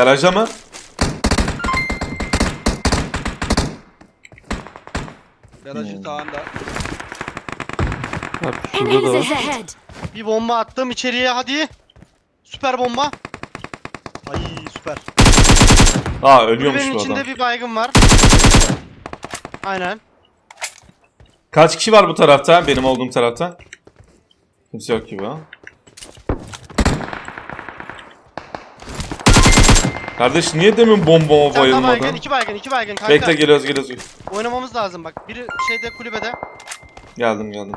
Garajda mı? Garajın Hmm. sağında. Bak şurada da Enemies var. ahead! Bir bomba attım içeriye hadi. Süper bomba. Ay süper. Aa ölüyormuş Kulübenin bu içinde adam. bir baygın var. Aynen. Kaç kişi var bu tarafta? Benim olduğum tarafta. Kimse yok gibi ha. Kardeş niye demin bombama tane daha baygın, bayılmadın? iki baygın, iki baygın kanka. Bekle geliyoruz geliyoruz. Oynamamız lazım bak. Biri şeyde kulübede. Geldim geldim.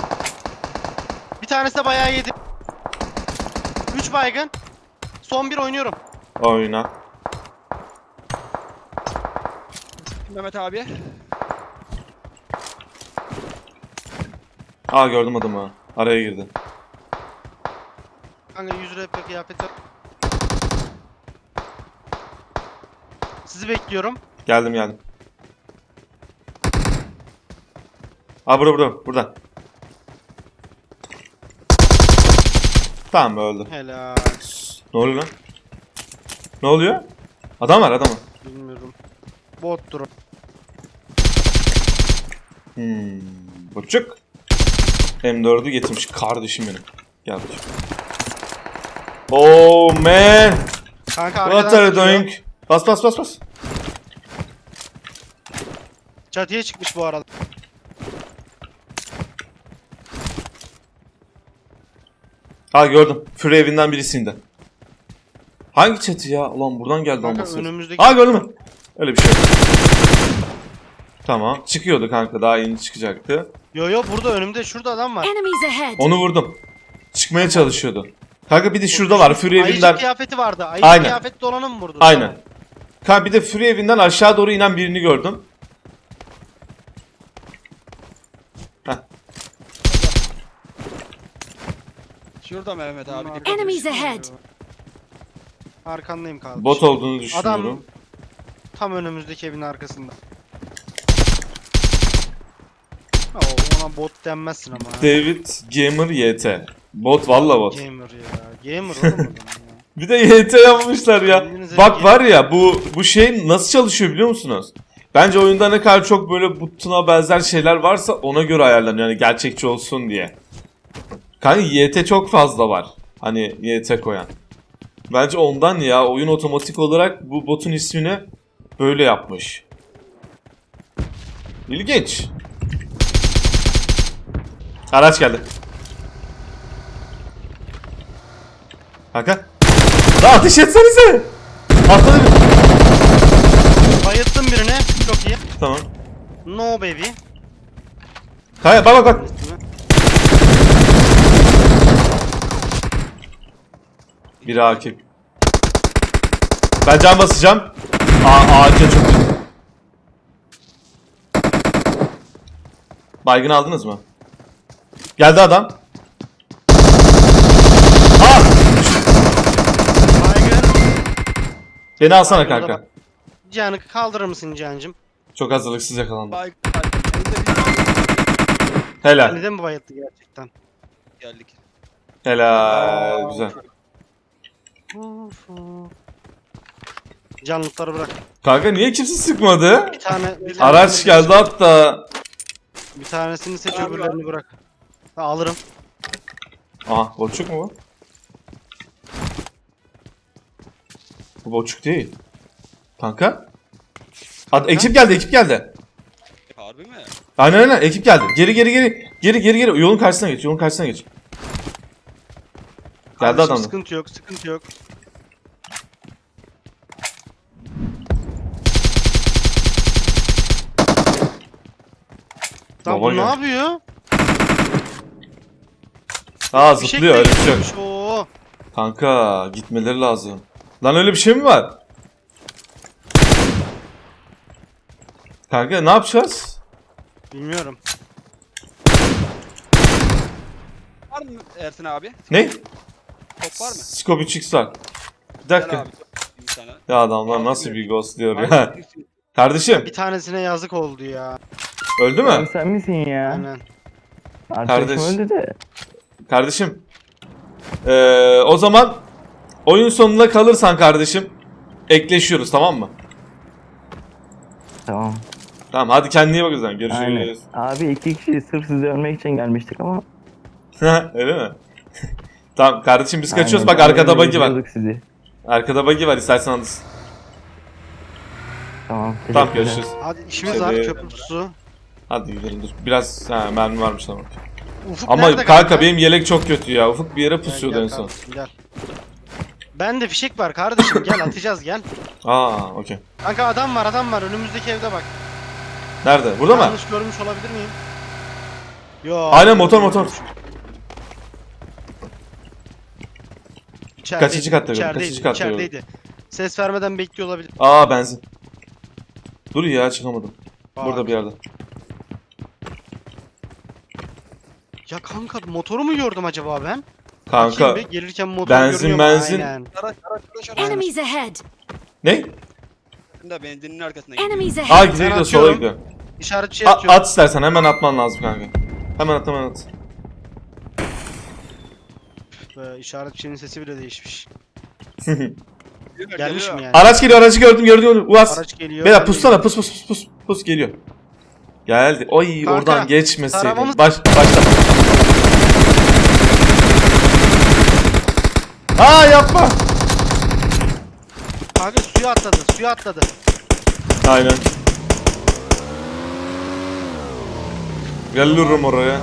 Bir tanesi de bayağı yedi. Üç baygın. Son bir oynuyorum. Oyna. Mehmet abi. Aa gördüm adamı. Araya girdi. Kanka 100 rp kıyafeti. Sizi bekliyorum. Geldim geldim. Aa burada burada burada. Tamam öldü. Helal. Ne oluyor lan? Ne oluyor? Adam var adam var. Bilmiyorum. Bottur. Hmm, buçuk. M4'ü getirmiş kardeşim benim. Gel bakayım. Oh man. Kanka What are you doing? Bas bas bas bas. Çatıya çıkmış bu arada. Ha gördüm. Fury evinden birisinde. Hangi çatı ya? Ulan buradan geldi Kanka olması. önümüzdeki... Aa gördün mü? Öyle bir şey yok. Tamam. Çıkıyordu kanka. Daha yeni çıkacaktı. Yo yo burada önümde şurada adam var. Onu vurdum. Çıkmaya çalışıyordu. Kanka bir de şurada var. Fury evinden. kıyafeti vardı. Ayıcık Aynen. kıyafetli olanı mı vurdun? Aynen. Kanka bir de Fury evinden aşağı doğru inen birini gördüm. Şurada Mehmet abi. Tamam. dikkat et. Enemies ahead! Arkandayım kaldı. Bot olduğunu düşünüyorum. Tam önümüzdeki evin arkasında. Oo, ona bot denmezsin ama. ha. David Gamer YT. Bot valla bot. Gamer ya. Gamer oğlum adam ya. Bir de YT yapmışlar ya. Kendinize Bak bir- var ya bu bu şey nasıl çalışıyor biliyor musunuz? Bence oyunda ne kadar çok böyle butuna benzer şeyler varsa ona göre ayarlanıyor. Yani gerçekçi olsun diye. Kanka YT çok fazla var. Hani YT koyan. Bence ondan ya oyun otomatik olarak bu botun ismini böyle yapmış. İlginç. Araç geldi. Kanka. Daha ateş etsenize. Atladı bir. Bayılttım birine. Çok iyi. Tamam. No baby. Kanka bak bak bak. Bir Akif. Ben can basacağım. Aa ağaca çok. Baygın aldınız mı? Geldi adam. Aa! Baygın. Beni alsana Baygın kanka. Cihan'ı kaldırır mısın Cihan'cım? Çok hazırlıksız yakalandım. Bay- Elinde bir Helal. De mi bayılttı gerçekten? geldik. Helal. Güzel. Canlıkları bırak. Kanka niye kimse sıkmadı? Bir tane bir Araç tanesini- geldi hatta. Bir tanesini seç Abi, öbürlerini bırak. Ha, alırım. Aha boçuk mu bu? Bu boçuk değil. Kanka? Ad, ekip geldi ekip geldi. Harbi mi? Aynen aynen ekip geldi. Geri geri geri. Geri geri geri. Yolun karşısına geç. Yolun karşısına geç. Geldi adam. da. Sıkıntı yok, sıkıntı yok. Lan Baba bu ne gel. yapıyor? Aa Fişek zıplıyor de öyle bir şey yok. Oo. Kanka gitmeleri lazım. Lan öyle bir şey mi var? Kanka ne yapacağız? Bilmiyorum. Var mı Ersin abi? Ne? Top var mı? Scope 3x var. Bir Gel dakika. abi. Bir tane. Ya adamlar nasıl bir ghost diyor ya. Kardeşim Bir tanesine yazık oldu ya. Öldü Abi mü? sen misin ya? Aynen. Kardeş. öldü de. Kardeşim. Ee, o zaman Oyun sonuna kalırsan kardeşim ekleşiyoruz tamam mı? Tamam. Tamam hadi kendine iyi bak o zaman. Aynen. Görüşürüz. Abi iki kişi sırf sizi ölmek için gelmiştik ama. Öyle mi? tamam kardeşim biz kaçıyoruz. Aynen, Bak arkada öyle buggy var. bekliyorduk Sizi. Arkada buggy var istersen alırsın. Tamam. Tamam teşekkürler. görüşürüz. Hadi işimiz var köprü su. Hadi gidelim dur. Biraz ha, mermi varmış tamam. Ufuk Ama nerede kanka, benim yelek çok kötü ya. Ufuk bir yere pusuyordu en son. Gel. Ben de fişek var kardeşim gel atacağız gel. Aa okey. Kanka adam var adam var önümüzdeki evde bak. Nerede? Burada mı? Yanlış görmüş olabilir miyim? Yo. Aynen, motor, motor. İçerideydi, Kaçıncı katta içerideydi, Kaçıncı katta içerideydi. Ses vermeden bekliyor olabilir. Aa benzin. Dur ya çıkamadım. Bak. Burada bir yerde. Ya kanka motoru mu gördüm acaba ben? Kanka bir, gelirken motor benzin, benzin. Aynen. Araç araç araç araç. Enemies ahead! ne? Da benzinin arkasına gidiyor. Enemies Aa ahead! gidiyor gidiyor sola atıyorum. gidiyor. İşaret şey A- atıyorum. at istersen hemen atman lazım kanka. Hemen at hemen at. Be, işaret şeyin sesi bile değişmiş. Geliyor, Gelmiş geliyor. mi yani? Araç geliyor aracı gördüm gördüm gördüm. Uaz. Araç geliyor. Ben pussana pus pus pus pus pus geliyor. Geldi. Oy Kanka, oradan geçmeseydin. taramamız- Baş başla. Aa yapma. Kanka suya atladı suya atladı. Aynen. Gelirim oraya.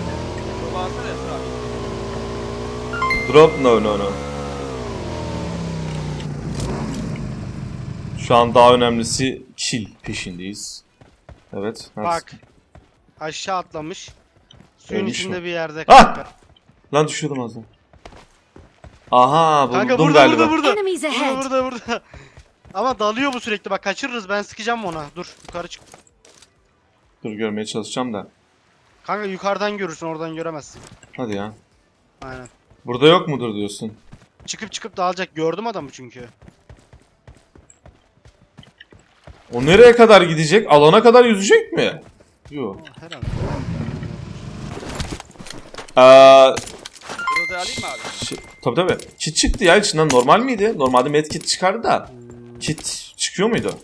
Drop no no no. Şu an daha önemlisi kill peşindeyiz. Evet. Bak. Aşağı atlamış. Suyun Ölmüş içinde mü? bir yerde Ah! kanka. Lan düşüyordum az daha. Aha buldum Kanka burada galiba. burada burada. Enemies Burada ahead! burada burada. Ama dalıyor bu sürekli bak kaçırırız ben sıkacağım ona. Dur yukarı çık. Dur görmeye çalışacağım da. Kanka yukarıdan görürsün oradan göremezsin. Hadi ya. Aynen. Burada yok mudur diyorsun? Çıkıp çıkıp dağılacak gördüm adamı çünkü. O nereye kadar gidecek? Alana kadar yüzecek mi? Yok. Herhalde. Ee, Da alayım mı abi? şey, tabii tabii. Kit çıktı ya içinden normal miydi? Normalde medkit çıkardı da. Hmm, Kit çıkıyor muydu?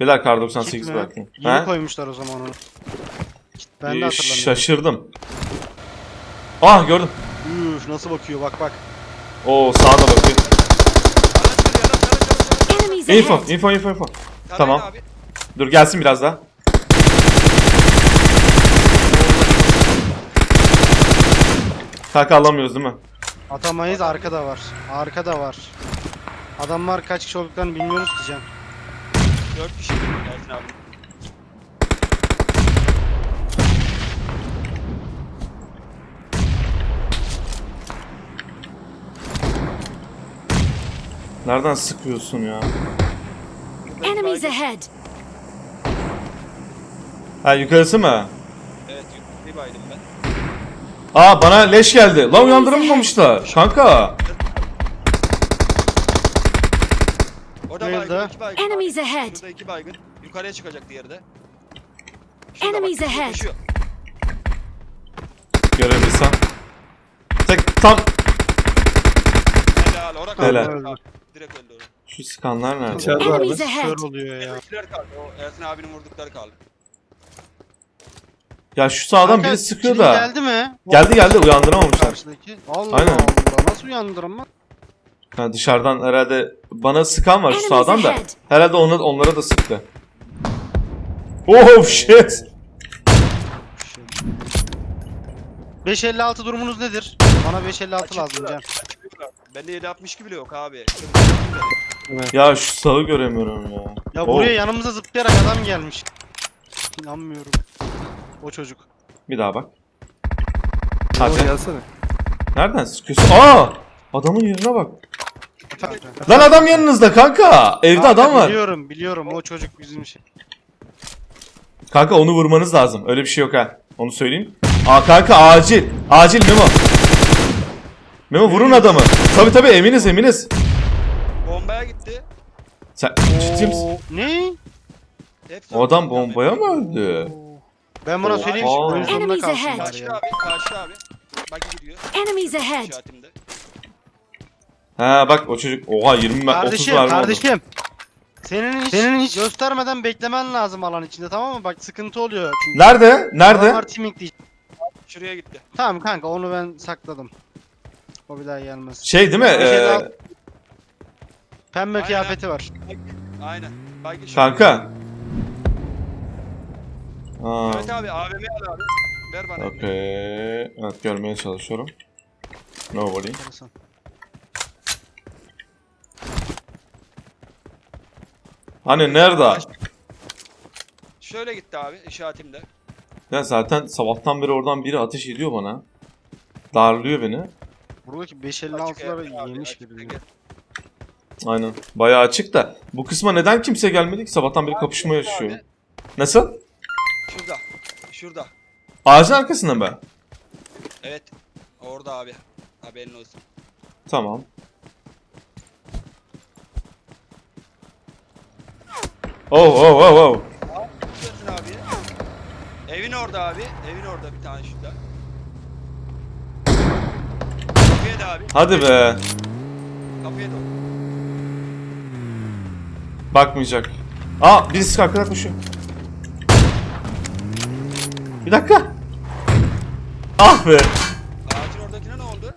Beyler kar kit 98 mi? bıraktım. Yeni He? koymuşlar o zaman onu. Kit ben de Ee, hatırlamıyorum. Şaşırdım. Ah gördüm. Üf nasıl bakıyor bak bak. Oo sağda bakıyor. Araç geliyor araç araç araç. araç. Enemies Info, ahead! info, info, info. Tarayın Tamam. Abi. Dur gelsin biraz daha. Kanka alamıyoruz değil mi? Atamayız arkada var. Arkada var. Adamlar kaç kişi olduklarını bilmiyoruz ki Cem. 4 kişi Ersin abi. Nereden sıkıyorsun ya? Enemies ahead! Ha yukarısı mı? Evet baydım ben. Aa bana leş geldi. Lan uyandıramamışlar. Kanka. Orada Nerede? baygın iki baygın. Enemies ahead! Şurada iki baygın. Yukarıya çıkacak diğeri de. Enemies bak, ahead. koşuyor. Görebilsem. Tek tam Helal orada Helal. kaldı. Abi, Direkt öldü orada. şu sıkanlar nerede? İçeride Enemies abi. ahead! Kör oluyor ya. Herifler kaldı. O Ersin abinin vurdukları kaldı. Ya şu sağdan Kanka, biri sıkıyor da. Geldi mi? Geldi geldi uyandıramamışlar. Karşıdaki. Allah Aynen. Allah nasıl uyandıramam? Ha, dışarıdan herhalde bana sıkan var şu sağdan da. Herhalde ona, onlara da sıktı. Oh shit. 556 durumunuz nedir? Bana 556 lazım Cem. Bende 762 bile yok abi. Ya şu sağı göremiyorum ya. Ya Oh. buraya yanımıza zıplayarak adam gelmiş. İnanmıyorum. O çocuk. Bir daha bak. Hadi Hadi. gelsene. Nereden sıkıyorsun? Aa! Adamın yerine bak. Lan adam yanınızda kanka. Evde Kanka, adam var. Biliyorum biliyorum o çocuk bizim şey. Kanka onu vurmanız lazım. Öyle bir şey yok ha. Onu söyleyeyim. Aa kanka acil. Acil Memo. Memo vurun adamı. Tabi tabi eminiz eminiz. Bombaya gitti. Sen ciddi misin? Oo, Ne? O adam bombaya mı öldü? Ben buna söyleyeyim oyun sonunda Enemies kalsın ahead. bari Karşı ya. abi, karşı abi. Bak gidiyor. Enemies ahead! İşaretimde. Ha bak o çocuk oha 20 mer 30 Kardeşim, mermi oldu. kardeşim. Senin hiç, senin hiç göstermeden beklemen lazım alan içinde tamam mı? Bak sıkıntı oluyor çünkü. Nerede? Nerede? Adamlar teaming değil. Şuraya gitti. Tamam kanka onu ben sakladım. O bir daha gelmez. Şey değil mi? Bir şey Ee, daha- Pembe Aynen. kıyafeti var. Aynen. Bak şu- kanka. Aa, Evet abi AVM al abi. Ver bana. okey. Evet görmeye çalışıyorum. Nobody. Enteresan. Hani nerede? Şöyle gitti abi işaretimde. Ya zaten sabahtan beri oradan biri ateş ediyor bana. Darlıyor beni. Buradaki Açık 556'ları evet abi, yemiş açık birbirini. Aynen. Bayağı açık da. Bu kısma neden kimse gelmedi ki? Sabahtan beri kapışma yaşıyor. Nasıl? Şurada. Ağacın arkasında mı? Evet. Orada abi. Haberin olsun. Tamam. Oh oh oh oh. Şurasın abi. Evin orada abi. Evin orada bir tane şurada. Kapıya da abi. Hadi be. Kapıya da. Bakmayacak. Aa birisi arkadan koşuyor. Bir dakika. Ah be. Ağacın oradakine ne oldu?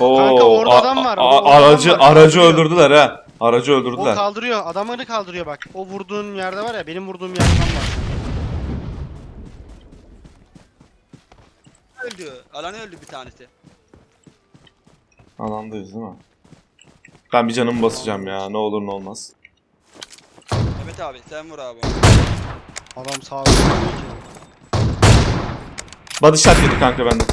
Oo, Kanka, orada adam var, a- orada adam aracı var, aracı öldürdüler ha. Aracı O öldürdüler. kaldırıyor. Adamını kaldırıyor bak. O vurduğun yerde var ya benim vurduğum yerde adam var. Öldü. Alan öldü bir tanesi. Alandayız değil mi? Ben bir canımı basacağım ya. Ne olur ne olmaz. Evet abi sen vur abi. Adam sağ olsun. Body shot yedi kanka benden.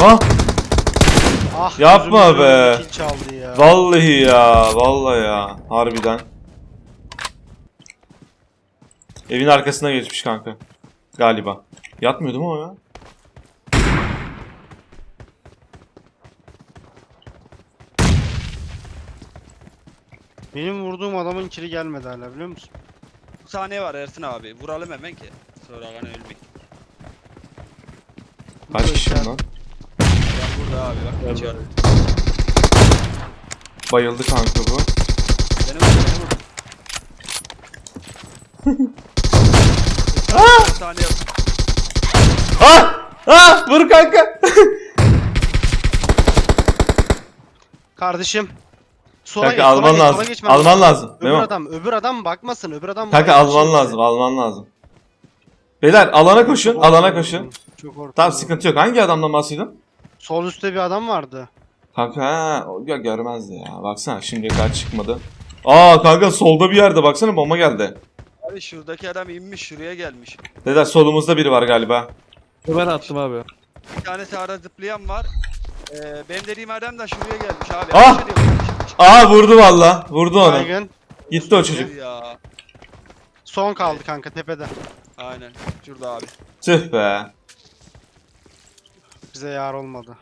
Ah Ah, Yapma gözümün be. önünde kill çaldı ya. vallahi ya vallahi ya harbiden. Evin arkasına geçmiş kanka. Galiba. Yatmıyordu mu o ya? Benim vurduğum adamın kili gelmedi hala biliyor musun? Bu saniye var Ersin abi. Vuralım hemen ki. Sonra kan ölmek. Kaç kişi lan? Ben burada abi bak. içeride. Bayıldı kanka bu. Beni vur beni vur. Bir saniye. Ah! Ah! Vur kanka. Kardeşim. Sola kanka geç, sola alman geç, sola lazım. geçmen Alman lazım. Öbür Memo. adam, öbür adam bakmasın, öbür adam Kanka alman lazım. Alman lazım. Beyler alana koşun. Çok Alana ortada koşun. Çok ortada. Tamam sıkıntı yok. Hangi adamdan bahsediyorsun? Sol üstte bir adam vardı. Kanka ha, o gö- görmezdi ya. Baksana şimdiye kadar çıkmadı. Aa kanka solda bir yerde baksana bomba geldi. Abi şuradaki adam inmiş şuraya gelmiş. Dede solumuzda biri var galiba. Ben attım abi. Bir tane sağda zıplayan var. Ee, benim dediğim adam da şuraya gelmiş abi. Ah! Ediyor. Aa vurdu valla. Vurdu onu. Baygın. Gitti o çocuk. Ya. Son kaldı kanka tepede. Aynen. Şurada abi. Tüh be. Bize yar olmadı.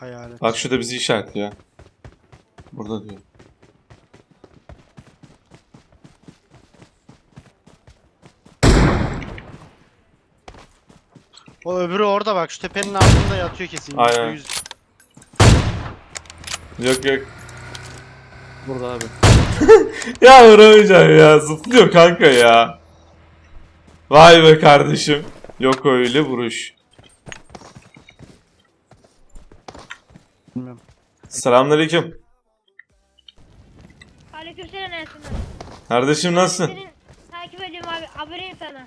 Hayalet. Bak şurada bizi işaretliyor. Burada diyor. O öbürü orada bak şu tepenin altında yatıyor kesin. Aynen. Yüz- Yok yok. Burada abi. Ya vuramayacağım ya. Zıplıyor kanka ya. Vay be kardeşim. Yok öyle vuruş. Bilmiyorum. Selamünaleyküm. Aleykümselam Ersin abi. Kardeşim nasılsın? Senin takip ediyorum abi. Aboneyim sana.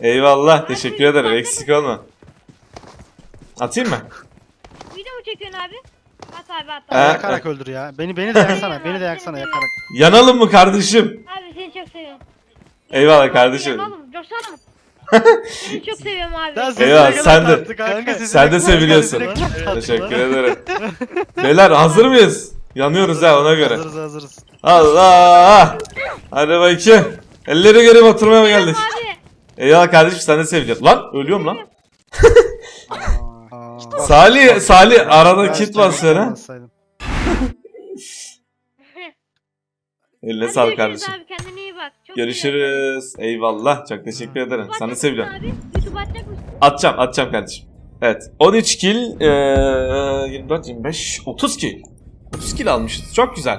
Eyvallah. Teşekkür ederim. Eksik olma. Atayım mı? Video mu çekiyorsun abi? At abi at. Ee, Abi, Yakarak öldür ya. Beni beni de yaksana. beni de yaksana yakarak. Yanalım mı kardeşim? abi seni çok seviyorum. Eyvallah kardeşim. Oğlum coşalım. seni çok seviyorum abi. Sesine sen de- Sen de seviliyorsun. Teşekkür ederim. Beyler hazır mıyız? Yanıyoruz ha ona göre. Hazırız hazırız. Allah! Hadi bakayım. Elleri göreyim oturmaya mı geldik? Abi. Eyvallah kardeşim sen de seveceğiz. Lan ölüyorum lan. Aa, Salih, Salih arada kit ha. bassaydım. Eline Hadi sağlık kardeşim. Abi kendine iyi bak. Çok Görüşürüz. Eyvallah. Çok teşekkür ederim. seviyorum. Sana YouTube seviyorum. YouTube? Atacağım, atacağım kardeşim. Evet. 13 kill, eee 24, 25, 30 kill. 30 kill almışız. Çok güzel.